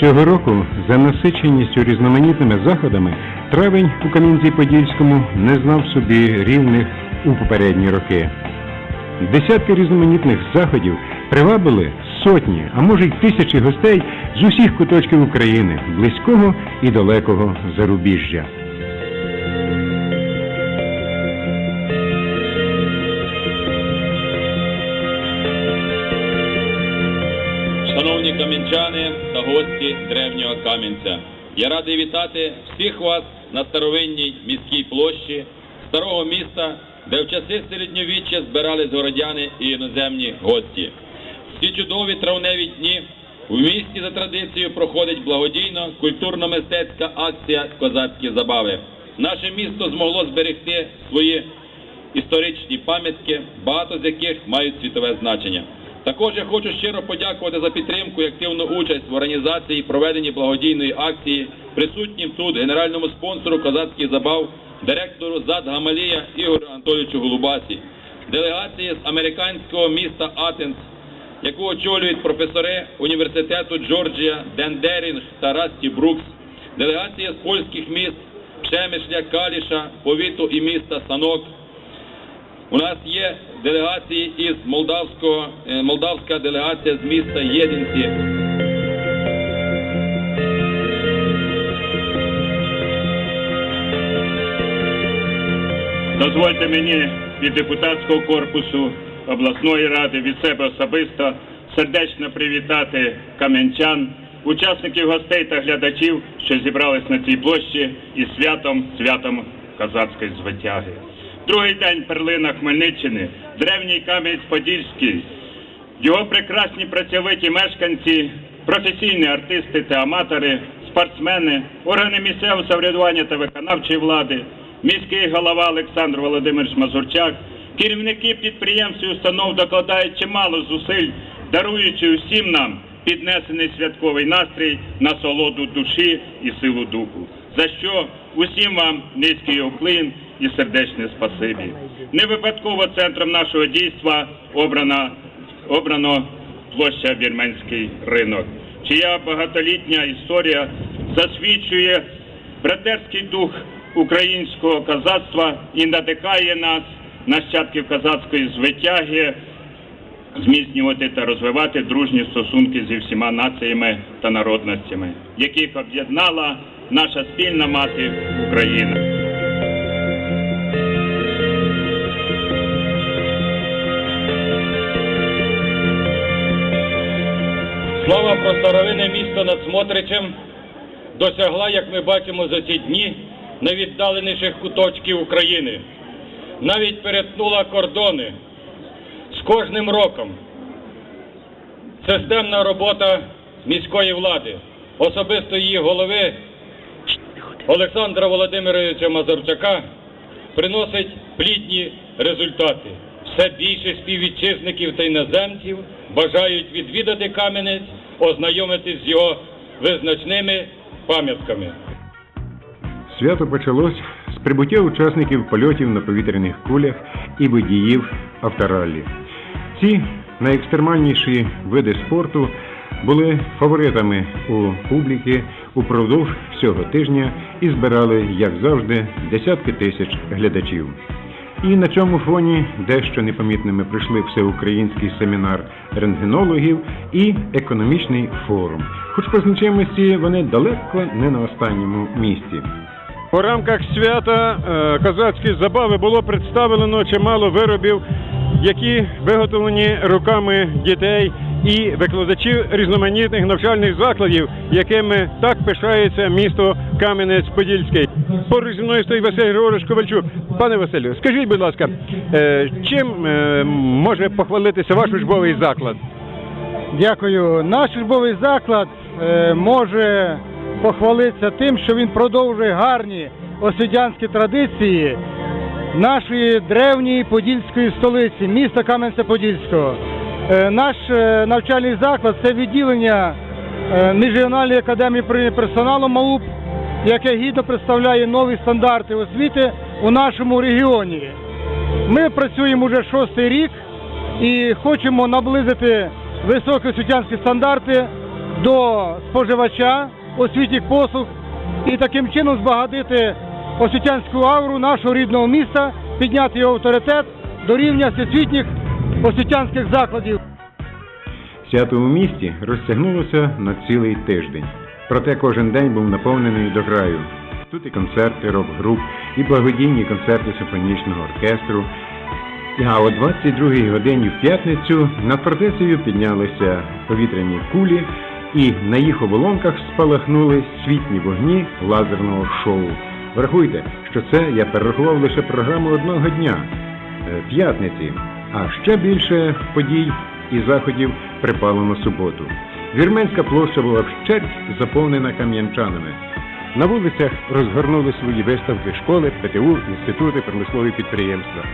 Цього року за насиченістю різноманітними заходами травень у Кам'янці-Подільському не знав собі рівних у попередні роки. Десятки різноманітних заходів привабили сотні, а може й тисячі гостей з усіх куточків України, близького і далекого зарубіжжя. Кам'янчани та гості древнього Кам'янця, я радий вітати всіх вас на старовинній міській площі старого міста, де в часи середньовіччя збирались городяни і іноземні гості. В ці чудові травневі дні в місті за традицією проходить благодійно культурно-мистецька акція Козацькі забави. Наше місто змогло зберегти свої історичні пам'ятки, багато з яких мають світове значення. Також я хочу щиро подякувати за підтримку і активну участь в організації і проведенні благодійної акції, присутнім тут генеральному спонсору козацьких забав, директору ЗАД Гамалія Ігорю Анатолійовичу Голубасі, делегації з американського міста Атенс, яку очолюють професори університету Джорджія Ден Дерінг та Расті Брукс, делегація з польських міст Пшемишля, Каліша, повіту і міста Санок, у нас є делегації із молдавського, е, молдавська делегація з міста Єдинці. Дозвольте мені від депутатського корпусу обласної ради від себе особисто сердечно привітати кам'янчан, учасників гостей та глядачів, що зібрались на цій площі із святом, святом козацької звитяги. Другий день перлина Хмельниччини, древній Кам'янець-Подільський, його прекрасні працьовиті мешканці, професійні артисти та аматори, спортсмени, органи місцевого самоврядування та виконавчої влади, міський голова Олександр Володимирович Мазурчак, керівники підприємств і установ докладають чимало зусиль, даруючи усім нам піднесений святковий настрій, насолоду душі і силу духу. За що усім вам низький уклін і сердечне спасибі. Не випадково центром нашого дійства обрана обрано площа Вірменський ринок, чия багатолітня історія засвідчує братерський дух українського козацтва і надихає нас, нащадків козацької звитяги, зміцнювати та розвивати дружні стосунки зі всіма націями та народностями, яких об'єднала наша спільна мати Україна. Слава про старовинне місто над Смотричем досягла, як ми бачимо за ці дні, найвіддаленіших куточків України. Навіть перетнула кордони з кожним роком. Системна робота міської влади, особисто її голови Олександра Володимировича Мазурчака приносить плідні результати. Все більше співвітчизників та іноземців бажають відвідати Кам'янець, ознайомитись з його визначними пам'ятками. Свято почалось з прибуття учасників польотів на повітряних кулях і водіїв автораллі. Ці найекстремальніші види спорту були фаворитами у публіки упродовж всього тижня і збирали, як завжди, десятки тисяч глядачів. І на цьому фоні дещо непомітними прийшли всеукраїнський семінар рентгенологів і економічний форум. Хоч по значимості вони далеко не на останньому місці. У рамках свята козацькі забави було представлено чимало виробів, які виготовлені руками дітей і викладачів різноманітних навчальних закладів, якими так пишається місто Кам'янець-Подільський. Поруч зі мною стоїть Василь Григорович Ковальчук. Пане Василю, скажіть, будь ласка, е, чим е, може похвалитися ваш учбовий заклад? Дякую. Наш службовий заклад е, може похвалитися тим, що він продовжує гарні освітянські традиції нашої древньої подільської столиці, міста Кам'янця-Подільського. Е, наш е, навчальний заклад це відділення е, Міжрегіональної академії управління персоналу МАУП, яке гідно представляє нові стандарти освіти у нашому регіоні. Ми працюємо вже шостий рік і хочемо наблизити високі освітянські стандарти до споживача освітніх послуг і таким чином збагатити освітянську ауру нашого рідного міста, підняти його авторитет до рівня всесвітніх освітянських закладів. Свято у місті розтягнулося на цілий тиждень. Проте кожен день був наповнений до краю. Тут і концерти рок-груп, і благодійні концерти симфонічного оркестру. А о 22-й годині в п'ятницю над фортецею піднялися повітряні кулі, і на їх оболонках спалахнули світні вогні лазерного шоу. Врахуйте, що це я перерахував лише програму одного дня е, п'ятниці, а ще більше подій і заходів припало на суботу. Вірменська площа була вщерть заповнена кам'янчанами. На вулицях розгорнули свої виставки школи, ПТУ, інститути, промислові підприємства.